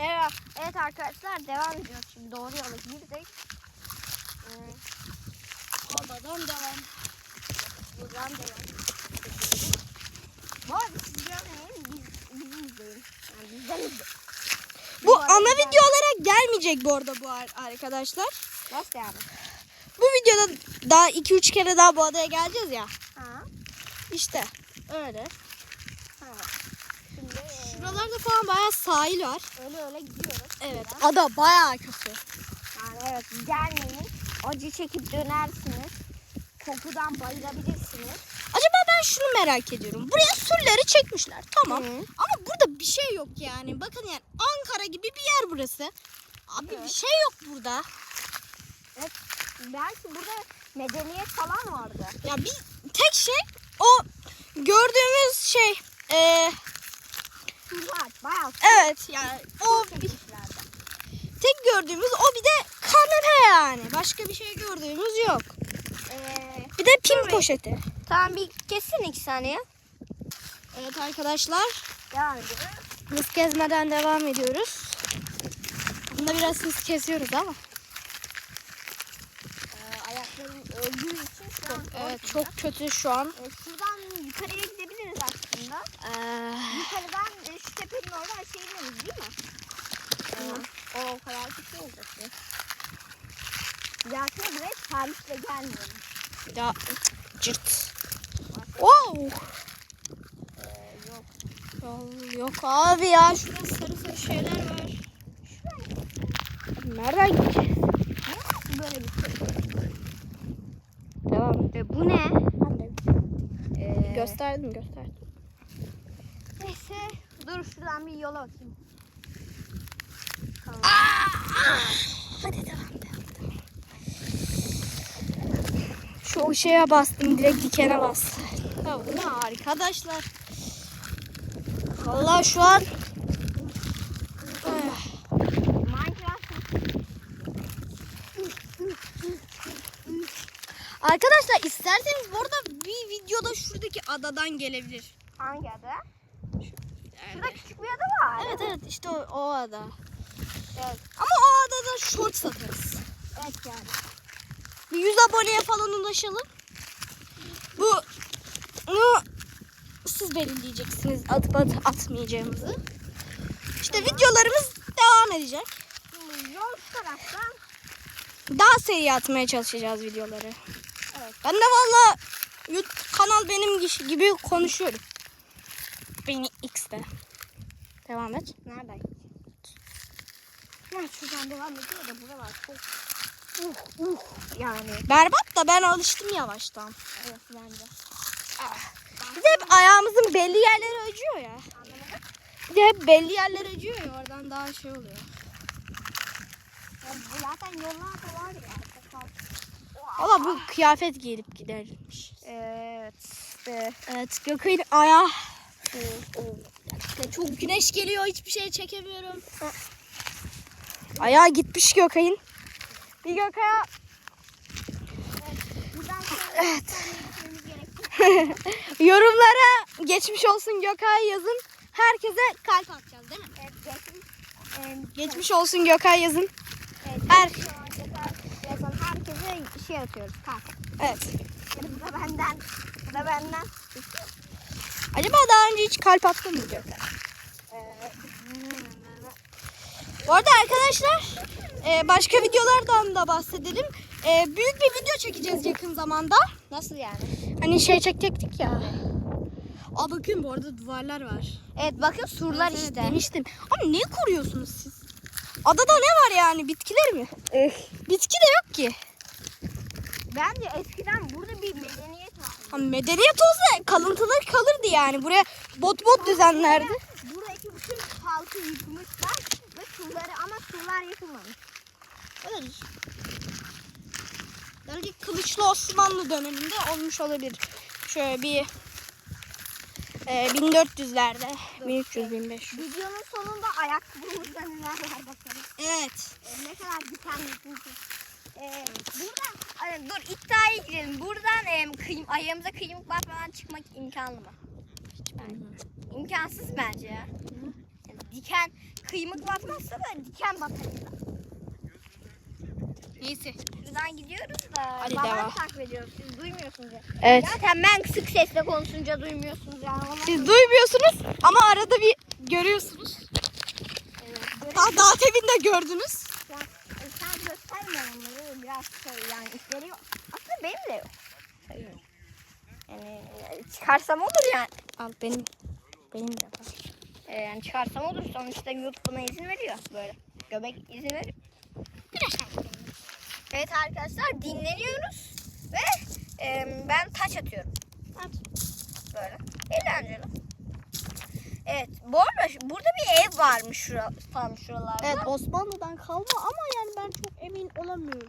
Evet, evet arkadaşlar devam ediyoruz şimdi doğru yola girdik. Ee, Adadan devam. buradan devam. Bu arada siz görmeyin biz, bizi izleyin. Yani bizden izleyin. Bu arada ana video olarak gelmeyecek bu arada bu ar- arkadaşlar. Nasıl yani? Bu videoda daha 2-3 kere daha bu adaya geleceğiz ya. Ha? İşte öyle. Şuralarda falan bayağı sahil var. öyle öyle gidiyoruz. Evet. Şuradan. Ada bayağı kötü. Yani evet gelmeyin. Acı çekip dönersiniz. Kokudan bayılabilirsiniz. Acaba ben şunu merak ediyorum. Buraya surları çekmişler. Tamam. Hı. Ama burada bir şey yok yani. Bakın yani Ankara gibi bir yer burası. Abi Evet. bir şey yok burada. Belki burada medeniyet falan vardı. Ya bir tek şey o gördüğümüz şey e, Surlar bayağı evet yani o bir, tek gördüğümüz o bir de kanepe yani. Başka bir şey gördüğümüz yok. Ee, Bir de pim Evet. poşeti. tamam bir kesin iki saniye. Evet arkadaşlar Devam ediyoruz. hız gezmeden devam ediyoruz. Bunda biraz hız kesiyoruz ama. Ee, ayaklarım öldüğü için şu an Evet çok kötü şu an. Ee, şuradan yukarıya gidebiliriz aslında. Ee, Yukarıdan tepenin oradan şey değil mi? Ee, o, o kadar küçük değil zaten. Buraya servisle gelmiyorum. daha cırt. Wow. Ee, yok. Ya, yok abi ya şurada sarı sarı şeyler var. Nereden gideceğiz? Böyle bir şey? Devam. E, bu ne? Ee, Gösterdim gösterdim. Dur şuradan bir yola bakayım. Tamam. Hadi devam devam. devam. Şu şeye bastım direkt dikene bastım. Ne arkadaşlar? Vallahi şu an Ah, Minecraft Arkadaşlar isterseniz bu arada bir videoda şuradaki adadan gelebilir. hangi ada? Şurada küçük bir ada var. Evet evet işte o, o ada. Evet, Ama o adada short satarız. evet yani. Bir 100 aboneye falan ulaşalım. Bu bunu siz belirleyeceksiniz atıp at, atmayacağımızı. İşte videolarımız devam edecek. Yol taraftan. Daha seri atmaya çalışacağız videoları. Evet. Ben de valla kanal benim gibi konuşuyorum. X'te. Devam et. Nereden? Ya şuradan devam ediyor da buralar çok uh uh yani. Berbat da ben alıştım yavaştan. Evet bence. Bir de hep ayağımızın belli yerleri acıyor ya. Bir de hep belli yerler acıyor ya oradan daha şey oluyor. Ya bu zaten yollar da var ya. Valla bu kıyafet giyip gidermiş. Evet. Ee, Evet Gökay'ın ayağı. Ya Çok güneş geliyor hiçbir şey çekemiyorum. Ayağı gitmiş Gökay'ın. Bir Gökay'a Evet. yorumlara geçmiş olsun Gökay yazın. Herkese kalp atacağız değil mi? Evet geçmiş. Ee, Geçmiş olsun Gökay yazın. Evet, Her- yazan herkese şey atıyoruz. Kalp. Evet. Yani bu da benden. Bu da benden. Acaba daha önce hiç kalp attın mı? Ee, Bu arada arkadaşlar e, başka videolardan da bahsedelim. E, büyük bir video çekeceğiz yakın zamanda. Nasıl yani? Hani şey çekecektik ya. Aa bakın bu arada duvarlar var. Evet bakın surlar Evet, işte. Demiştim. Ama ne koruyorsunuz siz? Adada ne var yani? Bitkiler mi? Bitki de yok ki. Bence eskiden burada bir medeniyet vardı. Ha, medeniyet olsa kalıntılar kalırdı yani. Buraya bot bot düzenlerdi. Buradaki bütün halkı yıkmışlar ve surları ama surlar yıkılmamış. Evet. Belki Kılıçlı Osmanlı döneminde olmuş olabilir. Şöyle bir e, 1400'lerde. 1300-1500. Videonun sonunda ayakkabımızda neler var bakalım. Evet. Ee, ne kadar diken Ee, buradan, ay, dur iddiaya girelim. Buradan e, kıyım, ayağımıza kıymık batmadan çıkmak imkanlı mı? İmkansız bence ya. Yani diken kıymık batmazsa da diken batar. Neyse. Şuradan gidiyoruz da Hadi babam devam. takip ediyoruz. Siz duymuyorsunuz ya. Evet. Zaten ben kısık sesle konuşunca duymuyorsunuz yani. Siz duymuyorsunuz ama arada bir görüyorsunuz. Evet, Daha, daha temin de gördünüz. Ya, e, sen gösterme onları biraz şey yani işleri yok. Aslında benim de yok. Sayıyorum. Yani e, çıkarsam olur yani. Al benim. Benim de var. E, yani çıkarsam olur. Sonuçta YouTube buna izin veriyor böyle. Göbek izin veriyor. Evet arkadaşlar dinleniyoruz ve e, ben taş atıyorum. At. Böyle. Eğlenceli. Evet. Bu arada burada bir ev varmış şura, tam şuralarda. Evet Osmanlı'dan kalma ama yani ben çok emin olamıyorum.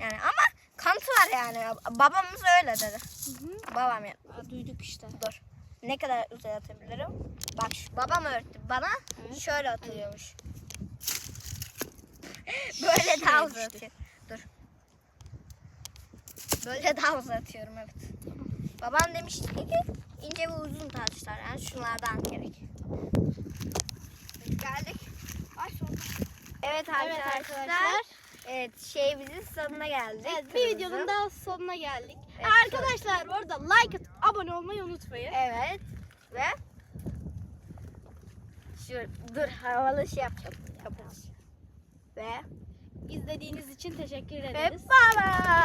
Yani ama kanıtı var yani. Babamız öyle dedi. Babam ya. Aa, duyduk işte. Dur. Ne kadar uzay atabilirim? Bak babam öğretti bana. Evet. Şöyle atılıyormuş. Böyle daha uzay atıyor. Dur. Böyle daha uzay atıyorum evet. Babam demişti ki ince ve uzun taşlar yani şunlardan gerek. Geldik. Ay soğuk. Evet arkadaşlar. arkadaşlar. Evet şeyimizin sonuna geldik. Evet bir videonun daha sonuna geldik. Evet, Arkadaşlar bu arada like atıp abone olmayı unutmayın. Evet. Ve şu dur havalı şey yapacağım. Kapat. Ve İzlediğiniz için teşekkür ve ederiz. bye bye.